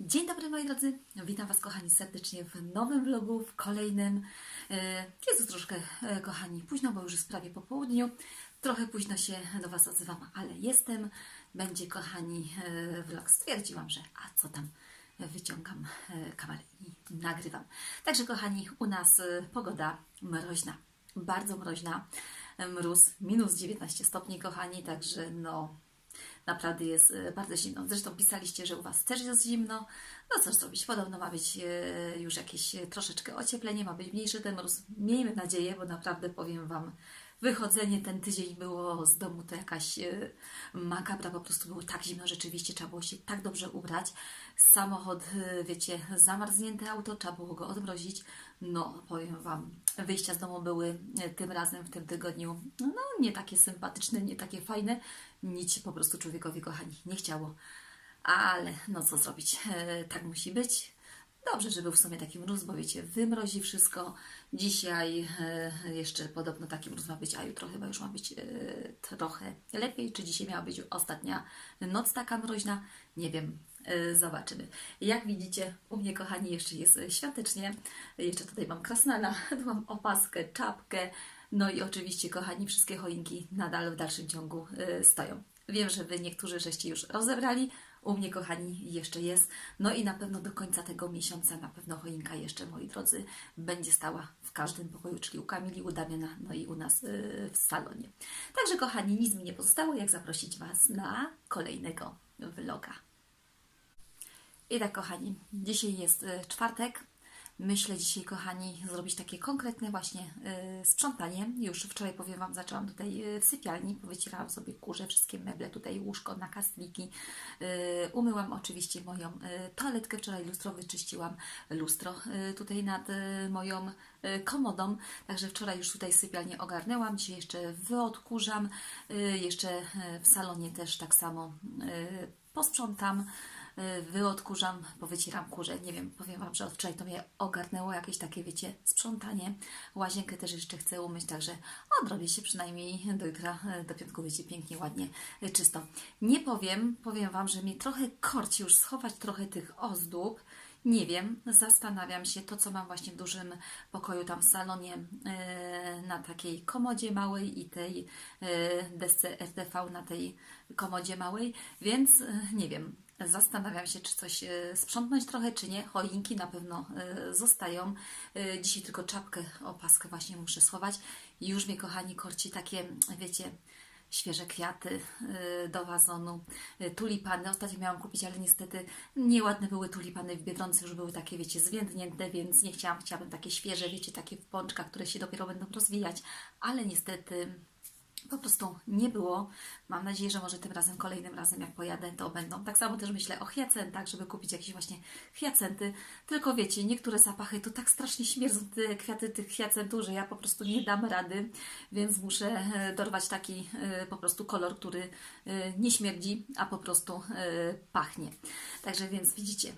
Dzień dobry moi drodzy, witam Was kochani serdecznie w nowym vlogu, w kolejnym. E, Jest już troszkę e, kochani późno, bo już jest prawie po południu. Trochę późno się do Was odzywam, ale jestem. Będzie kochani e, vlog. Stwierdziłam, że a co tam, wyciągam kamerę i nagrywam. Także kochani, u nas pogoda mroźna, bardzo mroźna. Mróz minus 19 stopni kochani, także no Naprawdę jest e, bardzo zimno. Zresztą pisaliście, że u Was też jest zimno. No cóż zrobić, podobno ma być e, już jakieś e, troszeczkę ocieplenie, ma być mniejszy ten mróz. Miejmy nadzieję, bo naprawdę powiem Wam, wychodzenie ten tydzień było z domu to jakaś e, makabra, po prostu było tak zimno, rzeczywiście trzeba było się tak dobrze ubrać. Samochód, e, wiecie, zamarznięte auto, trzeba było go odmrozić. No, powiem Wam, wyjścia z domu były e, tym razem w tym tygodniu, no nie takie sympatyczne, nie takie fajne. Nic po prostu człowiekowi, kochani, nie chciało. Ale no co zrobić, tak musi być. Dobrze, że był w sumie taki mróz, bo wiecie, wymrozi wszystko. Dzisiaj e, jeszcze podobno taki mróz ma być, a jutro chyba już ma być e, trochę lepiej. Czy dzisiaj miała być ostatnia noc taka mroźna? Nie wiem, e, zobaczymy. Jak widzicie, u mnie, kochani, jeszcze jest świątecznie. Jeszcze tutaj mam krasnala, mam opaskę, czapkę. No i oczywiście, kochani, wszystkie choinki nadal w dalszym ciągu stoją. Wiem, że Wy niektórzy żeście już rozebrali, u mnie, kochani, jeszcze jest. No i na pewno do końca tego miesiąca na pewno choinka jeszcze, moi drodzy, będzie stała w każdym pokoju, czyli u Kamili, u Damiana, no i u nas yy, w salonie. Także, kochani, nic mi nie pozostało, jak zaprosić Was na kolejnego vloga. I tak, kochani, dzisiaj jest y, czwartek. Myślę dzisiaj, kochani, zrobić takie konkretne właśnie y, sprzątanie. Już wczoraj, powiem Wam, zaczęłam tutaj y, w sypialni. Powycierałam sobie kurze, wszystkie meble, tutaj łóżko, nakastniki. Y, umyłam oczywiście moją y, toaletkę. Wczoraj lustro wyczyściłam. Lustro y, tutaj nad y, moją y, komodą. Także wczoraj już tutaj sypialnię ogarnęłam. Dzisiaj jeszcze wyodkurzam. Y, jeszcze w salonie też tak samo posprzątam. Y, wyodkurzam, powycieram kurze. Nie wiem, powiem Wam, że od wczoraj to mnie ogarnęło jakieś takie, wiecie, sprzątanie. Łazienkę też jeszcze chcę umyć, także odrobię się przynajmniej do jutra, y, do piątku będzie pięknie, ładnie, y, czysto. Nie powiem, powiem Wam, że mnie trochę korci już schować trochę tych ozdób. Nie wiem, zastanawiam się to, co mam właśnie w dużym pokoju tam w salonie na takiej komodzie małej i tej desce RTV na tej komodzie małej, więc nie wiem. Zastanawiam się, czy coś e, sprzątnąć trochę, czy nie. Choinki na pewno e, zostają. E, Dzisiaj tylko czapkę, opaskę właśnie muszę schować. Już mnie, kochani, korci takie, wiecie, świeże kwiaty do wazonu, tulipany. Ostatnio miałam kupić, ale niestety nieładne były tulipany w Biedronce, już były takie, wiecie, zwiędnięte, więc nie chciałam, chciałabym takie świeże, wiecie, takie w pączkach, które się dopiero będą rozwijać, ale niestety po prostu nie było. Mam nadzieję, że może tym razem, kolejnym razem, jak pojadę, to będą. Tak samo też myślę o hiacentach, żeby kupić jakieś właśnie hiacenty. Tylko wiecie, niektóre zapachy to tak strasznie śmierdzą te kwiaty tych hiacentów, że ja po prostu nie dam rady, więc muszę e, dorwać taki e, po prostu kolor, który e, nie śmierdzi, a po prostu pachnie. Także więc widzicie,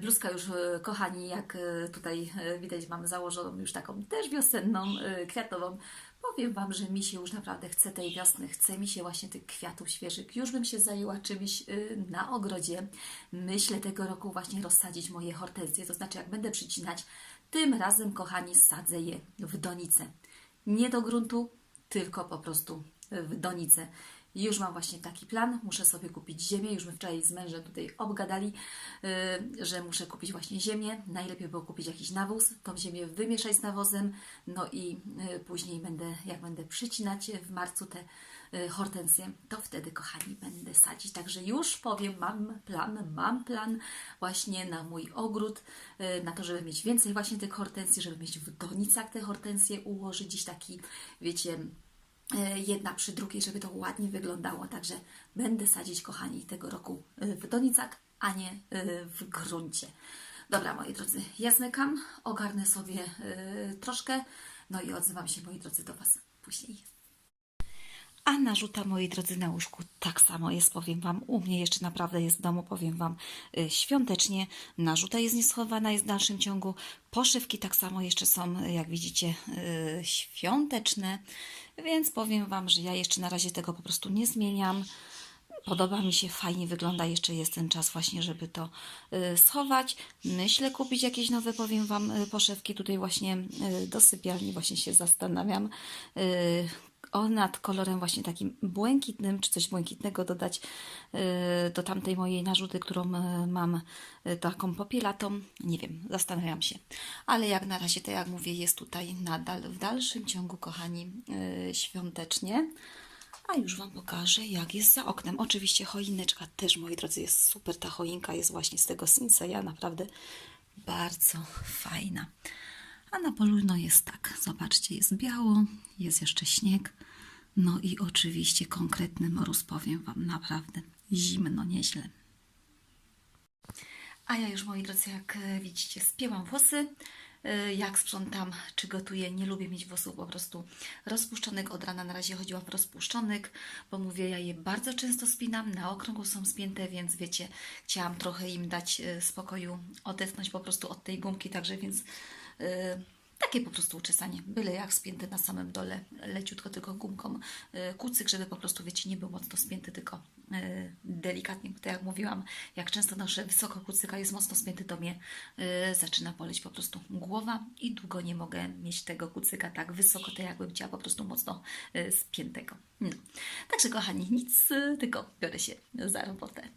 bluzka już, kochani, jak tutaj widać, mamy założoną już taką też wiosenną, kwiatową. Powiem Wam, że mi się już naprawdę chce tej wiosny, chce mi się właśnie tych kwiatów świeżych. Już bym się zajęła czymś y, na ogrodzie. Myślę tego roku właśnie rozsadzić moje hortensje, to znaczy jak będę przycinać, tym razem, kochani, sadzę je w donicę. Nie do gruntu, tylko po prostu w donicę. Już mam właśnie taki plan, muszę sobie kupić ziemię. Już my wczoraj z mężem tutaj obgadali, yy, że muszę kupić właśnie ziemię. Najlepiej było kupić jakiś nawóz, tą ziemię wymieszać z nawozem, no i yy, później będę, jak będę przycinać w marcu te yy, hortensje, to wtedy, kochani, będę sadzić. Także już powiem, mam plan, mam plan właśnie na mój ogród, yy, na to, żeby mieć więcej właśnie tych hortensji, żeby mieć w donicach te hortensje ułożyć, gdzieś taki, wiecie, jedna przy drugiej, żeby to ładnie wyglądało. Także będę sadzić, kochani, tego roku e, w donicach, a nie e, w gruncie. Dobra, moi drodzy, ja zmykam, ogarnę sobie e, troszkę, no i odzywam się, moi drodzy, do Was później. A narzuta, moi drodzy, na łóżku tak samo jest, powiem Wam. U mnie jeszcze naprawdę jest w domu, powiem Wam, y, świątecznie. Narzuta jest nieschowana, jest w dalszym ciągu. Poszywki tak samo jeszcze są, jak widzicie, y, świąteczne. Więc powiem Wam, że ja jeszcze na razie tego po prostu nie zmieniam. Podoba mi się, fajnie wygląda. Jeszcze jest ten czas właśnie, żeby to y, schować. Myślę kupić jakieś nowe, powiem Wam, poszewki tutaj właśnie do sypialni. Właśnie się zastanawiam. O, nad kolorem właśnie takim błękitnym, czy coś błękitnego dodać y, do tamtej mojej narzuty, którą y, mam y, taką popielatą. Nie wiem, zastanawiam się. Ale jak na razie, to jak mówię, jest tutaj nadal w dalszym ciągu, kochani, świątecznie. A już Wam pokażę, jak jest za oknem. Oczywiście choineczka też, moi drodzy, jest super. Ta choinka jest właśnie z tego Sinseya, naprawdę bardzo fajna. A na polu no jest tak, zobaczcie, jest biało, jest jeszcze śnieg. No i oczywiście konkretny mróz, powiem Wam, naprawdę zimno, nieźle. A ja już, moi drodzy, jak widzicie, spięłam włosy. E, Jak sprzątam, czy gotuję, nie lubię mieć włosów po prostu rozpuszczonych. Od rana na razie chodziłam w rozpuszczonych, bo mówię, ja je bardzo często spinam, na okrągło są spięte, więc wiecie, chciałam trochę im dać e, spokoju, odetchnąć po prostu od tej gumki, także więc e, takie po prostu uczesanie, byle jak spięte na samym dole, leciutko tylko gumką e, kucyk, żeby po prostu, wiecie, nie był mocno spięty, tylko e, delikatnie, tak jak mówiłam, jak często noszę wysoko kucyka jest mocno spięty, to mnie e, zaczyna boleć po prostu głowa i długo nie mogę mieć tego kucyka tak wysoko, to jakbym chciała po prostu mocno spiętego. No. Także kochani, nic, tylko biorę się za robotę.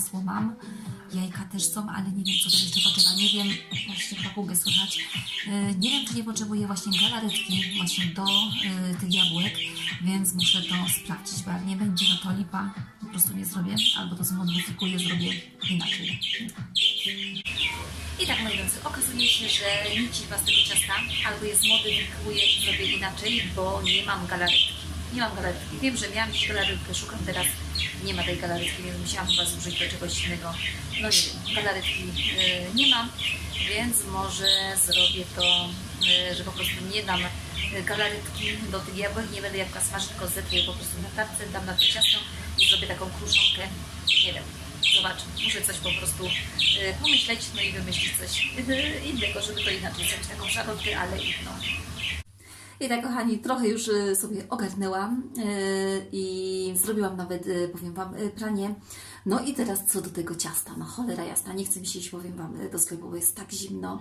Masło mam, jajka też są, ale nie wiem, co to jeszcze potrzeba. Nie wiem, właśnie papugę słychać. E, Nie wiem, czy nie potrzebuję właśnie galaretki właśnie do e, tych jabłek, więc muszę to sprawdzić, bo jak nie będzie, no to lipa po prostu nie zrobię, albo to zmodyfikuję, zrobię inaczej. I tak, moi drodzy, okazuje się, że nic ci was tego ciasta albo jest modyfikuję i zrobię inaczej, bo nie mam galaretki. Nie mam galaretki. Wiem, że miałam galaretkę, szukam teraz, nie ma tej galaretki, więc musiałam chyba zużyć do czegoś innego. No nie wiem, galaretki y, nie mam, więc może zrobię to, y, że po prostu nie dam y, galaretki do tych jabłek, nie będę jabłka smażyć, tylko zetrę je po prostu na tarce, dam na to ciasto i zrobię taką kruszonkę, nie wiem, Zobaczę, muszę coś po prostu y, pomyśleć, no i wymyślić coś y, innego, żeby to inaczej zrobić, taką szarlotkę, ale inną. I tak, kochani, trochę już y, sobie ogarnęłam y, i zrobiłam nawet, y, powiem Wam, pranie. No i teraz co do tego ciasta. No cholera jasna, nie chcę mi się iść, powiem Wam, do sklepu, bo jest tak zimno.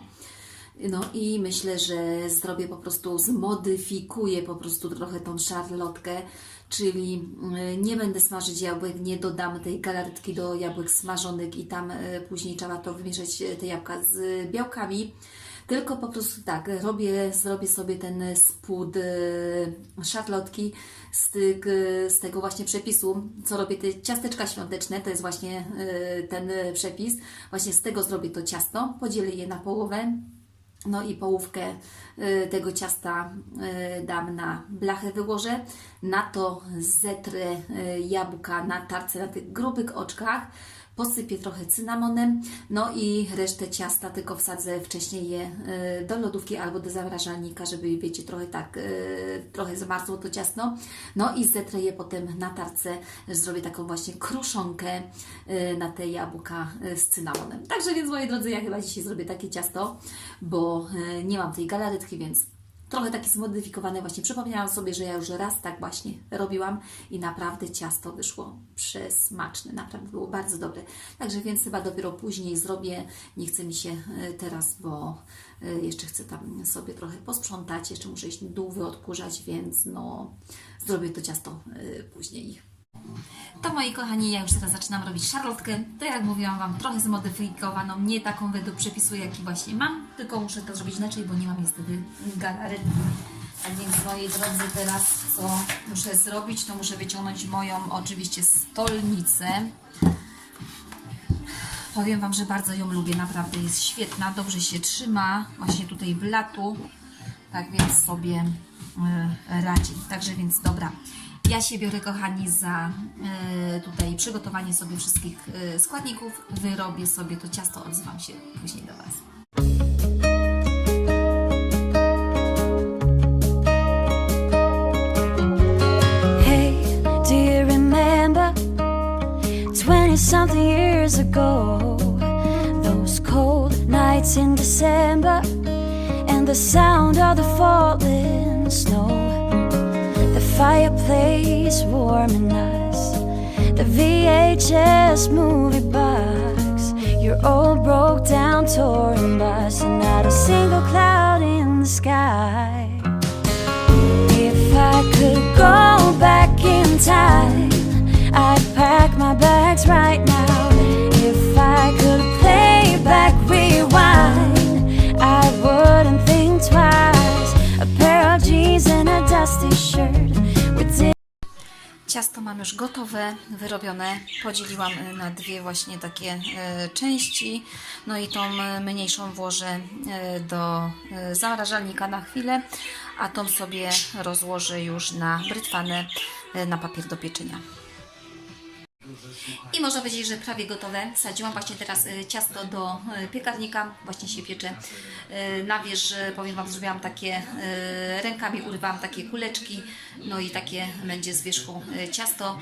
No i myślę, że zrobię po prostu, zmodyfikuję po prostu trochę tą szarlotkę, czyli nie będę smażyć jabłek, nie dodam tej galaretki do jabłek smażonych i tam później trzeba to wymieszać te jabłka z białkami. Tylko po prostu tak, robię, zrobię sobie ten spód y, szarlotki z, tych, z tego właśnie przepisu, co robię te ciasteczka świąteczne, to jest właśnie y, ten przepis. Właśnie z tego zrobię to ciasto, podzielę je na połowę, no i połówkę y, tego ciasta dam na blachę, wyłożę. Na to zetrę jabłka na tarce, na tych grubych oczkach. Posypię trochę cynamonem, no i resztę ciasta tylko wsadzę wcześniej je e, do lodówki albo do zamrażalnika, żeby wiecie, trochę tak, e, trochę zmarzło to ciasto. No i zetrę je potem na tarce, zrobię taką właśnie kruszonkę e, na te jabłka z cynamonem. Także więc moi drodzy, ja chyba dzisiaj zrobię takie ciasto, bo nie mam tej galaretki, więc trochę takie zmodyfikowane właśnie. Przypomniałam sobie, że ja już raz tak właśnie robiłam i naprawdę ciasto wyszło przesmaczne. Naprawdę było bardzo dobre. Także więc chyba dopiero później zrobię. Nie chce mi się e, teraz, bo e, jeszcze chcę tam sobie trochę posprzątać. Jeszcze muszę iść dół wyodkurzać, więc no zrobię to ciasto e, później. To moi kochani, ja już teraz zaczynam robić szarlotkę. To jak mówiłam Wam, trochę zmodyfikowaną, nie taką według przepisu, jaki właśnie mam, tylko muszę to zrobić inaczej, bo nie mam niestety galaretki. Tak więc moi drodzy, teraz co muszę zrobić, to muszę wyciągnąć moją oczywiście stolnicę. Powiem Wam, że bardzo ją lubię, naprawdę jest świetna, dobrze się trzyma, właśnie tutaj w latu, tak więc sobie y, radzi. Także więc dobra, ja się biorę kochani za y, tutaj przygotowanie sobie wszystkich y, składników, wyrobię sobie to ciasto, odzywam się później do Was. Hey, do you remember 20 something years ago? Those cold nights in December and the sound of the falling snow. Fireplace warming us, the VHS movie box, your old broke down touring bus, and not a single cloud in the sky. If I could go back in time, Ciasto mam już gotowe, wyrobione. Podzieliłam e, na dwie właśnie takie e, części. No i tą e, mniejszą włożę do zamrażalnika na chwilę, a tą sobie rozłożę już na brytwanę na papier do pieczenia. I można powiedzieć, że prawie gotowe. Sadziłam właśnie teraz e, ciasto do e, piekarnika, właśnie się piecze. E, Na wierzch, powiem Wam, zrobiłam takie, rękami urywałam takie kuleczki, no i takie będzie z wierzchu ciasto.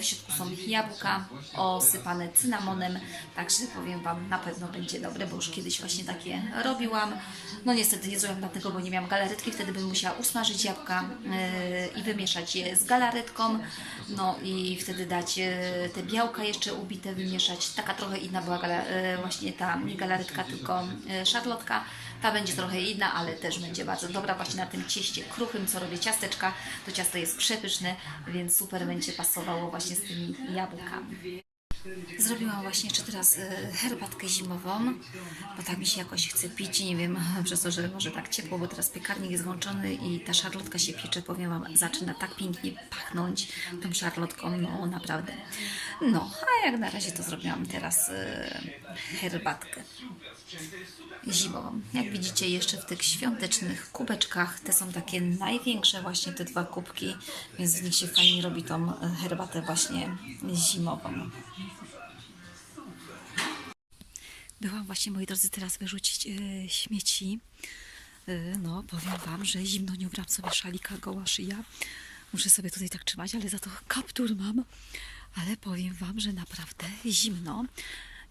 W środku są jabłka osypane cynamonem, także powiem Wam, na pewno będzie dobre, bo już kiedyś właśnie takie robiłam. No niestety nie zrobiłam dlatego, bo nie miałam galaretki, wtedy bym musiała usmażyć jabłka i wymieszać je z galaretką, no i wtedy dać te białka jeszcze ubite, wymieszać. Taka trochę inna była e, właśnie ta nie galaretka, tylko e, szarlotka. Ta będzie trochę inna, ale też będzie bardzo dobra właśnie na tym cieście kruchym, co robię ciasteczka. To ciasto jest przepyszne, więc super będzie pasowało właśnie z tymi jabłkami. Zrobiłam właśnie jeszcze teraz e, herbatkę zimową, bo tak mi się jakoś chce pić, nie wiem, przez to, że może tak ciepło, bo teraz piekarnik jest włączony i ta szarlotka się piecze, powiem Wam, zaczyna tak pięknie pachnąć tą szarlotką, no naprawdę. No, a jak na razie to zrobiłam teraz e, herbatkę zimową. Jak widzicie jeszcze w tych świątecznych kubeczkach, te są takie największe właśnie te dwa kubki, więc z nich się fajnie robi tą e, herbatę właśnie zimową. Byłam właśnie, moi drodzy, teraz wyrzucić e, śmieci. E, no, powiem Wam, że zimno nie ubrałam sobie szalika, goła szyja. Muszę sobie tutaj tak trzymać, ale za to kaptur mam. Ale powiem Wam, że naprawdę zimno.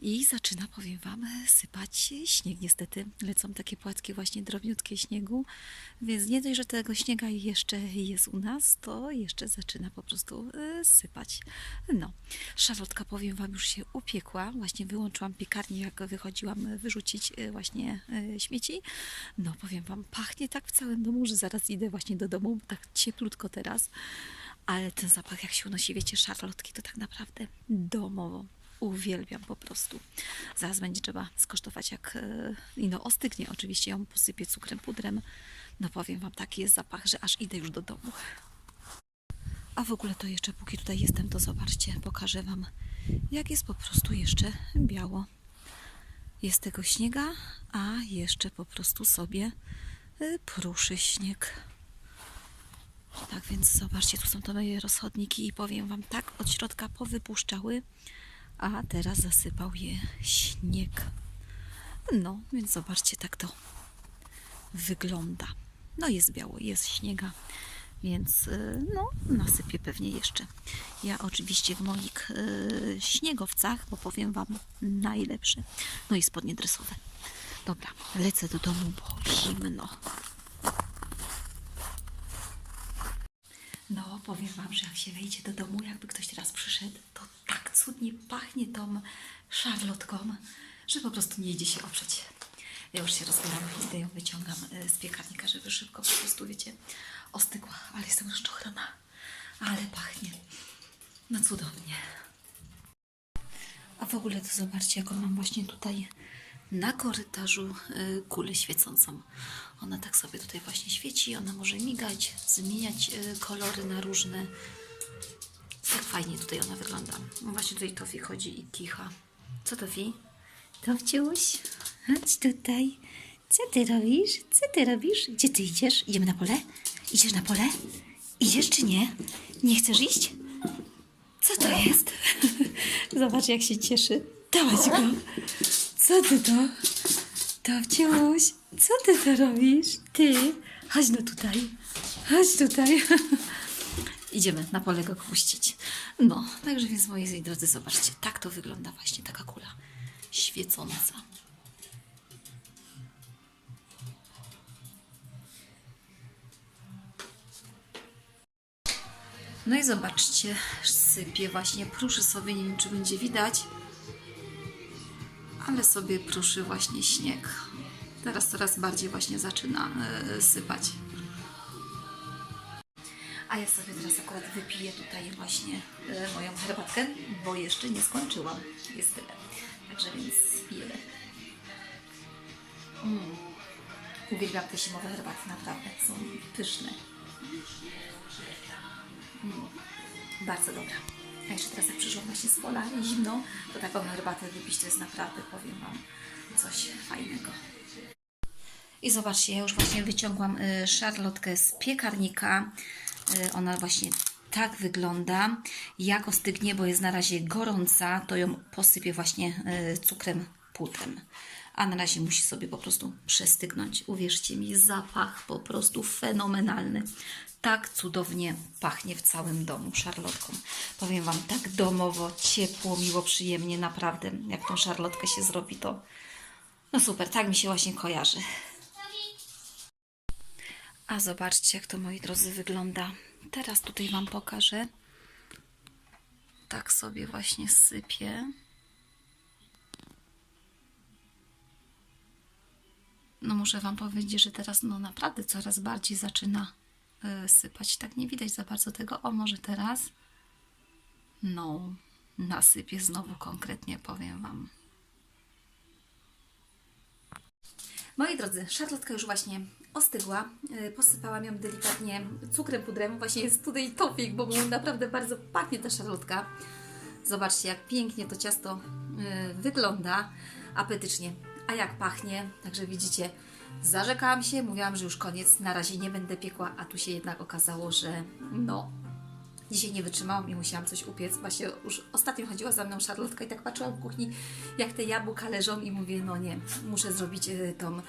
I zaczyna, powiem Wam, sypać śnieg. Niestety lecą takie płatki właśnie drobniutkie śniegu, więc nie dość, że tego śniega jeszcze jest u nas, to jeszcze zaczyna po prostu e, sypać. No, szarlotka, powiem Wam, już się upiekła. Właśnie wyłączyłam piekarnię, jak wychodziłam wyrzucić e, właśnie e, śmieci. No, powiem Wam, pachnie tak w całym domu, że zaraz idę właśnie do domu, tak cieplutko teraz. Ale ten zapach, jak się unosi, wiecie, szarlotki, to tak naprawdę domowo. Uwielbiam po prostu. Zaraz będzie trzeba skosztować, jak e, i no ostygnie. Oczywiście ją posypię cukrem, pudrem. No powiem Wam, taki jest zapach, że aż idę już do domu. A w ogóle to jeszcze, póki tutaj jestem, to zobaczcie, pokażę Wam, jak jest po prostu jeszcze biało. Jest tego śniega, a jeszcze po prostu sobie y, pruszy śnieg. Tak więc zobaczcie, tu są te moje rozchodniki i powiem Wam tak, od środka powypuszczały, a teraz zasypał je śnieg. No, więc zobaczcie, tak to wygląda. No jest biało, jest śniega, więc y, no nasypię pewnie jeszcze. Ja oczywiście w moich y, śniegowcach, bo powiem Wam najlepsze. No i spodnie dresowe. Dobra, lecę do domu, bo zimno. No, powiem Wam, że jak się wejdzie do domu, jakby ktoś teraz przyszedł, to tak cudnie pachnie tą szarlotką, że po prostu nie idzie się oprzeć. Ja już się rozbieram, idę ją wyciągam e, z piekarnika, żeby szybko po prostu, wiecie, ostygła, ale jestem rozczochrana. Ale pachnie. No cudownie. A w ogóle to zobaczcie, jaką mam właśnie tutaj na korytarzu y, kulę świecącą. Ona tak sobie tutaj właśnie świeci, ona może migać, zmieniać y, kolory na różne. Tak fajnie tutaj ona wygląda. No Właśnie tutaj Tofi chodzi i kicha. Co Tofi? Tofciuś, chodź tutaj. Co ty robisz? Co ty robisz? Gdzie ty idziesz? Idziemy na pole? Idziesz na pole? Idziesz czy nie? Nie chcesz iść? Co to jest? Zobacz, jak się cieszy. Dałaś go. Co ty to? Towciuś, co ty to robisz? Ty? Chodź no tutaj. Chodź tutaj. Idziemy na pole go puścić. No, także więc moi drodzy, zobaczcie, tak to wygląda właśnie taka kula świecąca. No i zobaczcie, sypie właśnie, pruszy sobie, nie wiem czy będzie widać, ale sobie pruszy właśnie śnieg. Teraz coraz bardziej właśnie zaczyna e, sypać. A ja sobie teraz akurat wypiję tutaj właśnie e, moją herbatkę, bo jeszcze nie skończyłam. Jest tyle. Także więc piję. Mm. Uwielbiam te zimowe herbaty, naprawdę. Są pyszne. Bardzo dobra. A jeszcze teraz jak przyszłam właśnie z pola zimno, to taką herbatę wypić to jest naprawdę, powiem Wam, coś fajnego. I zobaczcie, ja już właśnie wyciągłam y, szarlotkę z piekarnika. Y, ona właśnie tak wygląda. Jak ostygnie, bo jest na razie gorąca, to ją posypię właśnie y, cukrem putrem. A na razie musi sobie po prostu przestygnąć. Uwierzcie mi, zapach po prostu fenomenalny. Tak cudownie pachnie w całym domu szarlotką. Powiem Wam, tak domowo, ciepło, miło, przyjemnie, naprawdę. Jak tą szarlotkę się zrobi, to no super, tak mi się właśnie kojarzy. A zobaczcie, jak to, moi drodzy, wygląda. Teraz tutaj Wam pokażę. Tak sobie właśnie sypię. No muszę Wam powiedzieć, że teraz no naprawdę coraz bardziej zaczyna y, sypać. Tak nie widać za bardzo tego. O, może teraz? No, nasypię znowu konkretnie, powiem Wam. Moi drodzy, szarlotka już właśnie ostygła. Yy, Posypałam ją delikatnie cukrem pudrem. Właśnie jest tutaj topik, bo mu naprawdę bardzo pachnie ta szarlotka. Zobaczcie, jak pięknie to ciasto yy, wygląda. Apetycznie. A jak pachnie. Także widzicie, zarzekałam się, mówiłam, że już koniec. Na razie nie będę piekła, a tu się jednak okazało, że no, Dzisiaj nie wytrzymałam i musiałam coś upiec. Właśnie już ostatnio chodziła za mną szarlotka i tak patrzyłam w kuchni, jak te jabłka leżą i mówię, no nie, muszę zrobić y, tą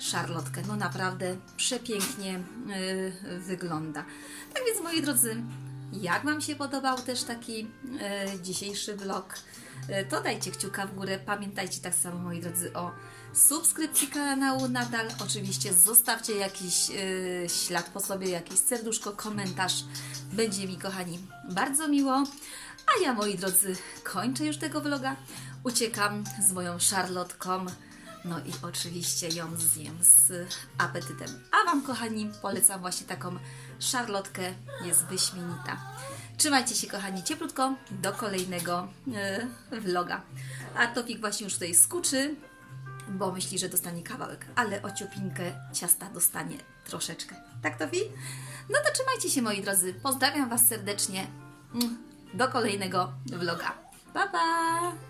szarlotkę. No naprawdę przepięknie y, wygląda. Tak więc moi drodzy, jak Wam się podobał też taki y, dzisiejszy vlog, y, to dajcie kciuka w górę. Pamiętajcie tak samo moi drodzy o subskrypcji kanału nadal. Oczywiście zostawcie jakiś ślad po sobie, jakieś serduszko, komentarz. Będzie mi, kochani, bardzo miło. A ja, moi drodzy, kończę już tego vloga. Uciekam z moją szarlotką. No i oczywiście ją zjem z apetytem. A Wam, kochani, polecam właśnie taką szarlotkę. Jest wyśmienita. Trzymajcie się, kochani, cieplutko. Do kolejnego y, vloga. A Topik właśnie już tutaj skuczy bo myśli, że dostanie kawałek, ale o ciasta dostanie troszeczkę. Tak to wi? No to trzymajcie się moi drodzy. Pozdrawiam Was serdecznie. Mm, Do kolejnego vloga. Pa pa!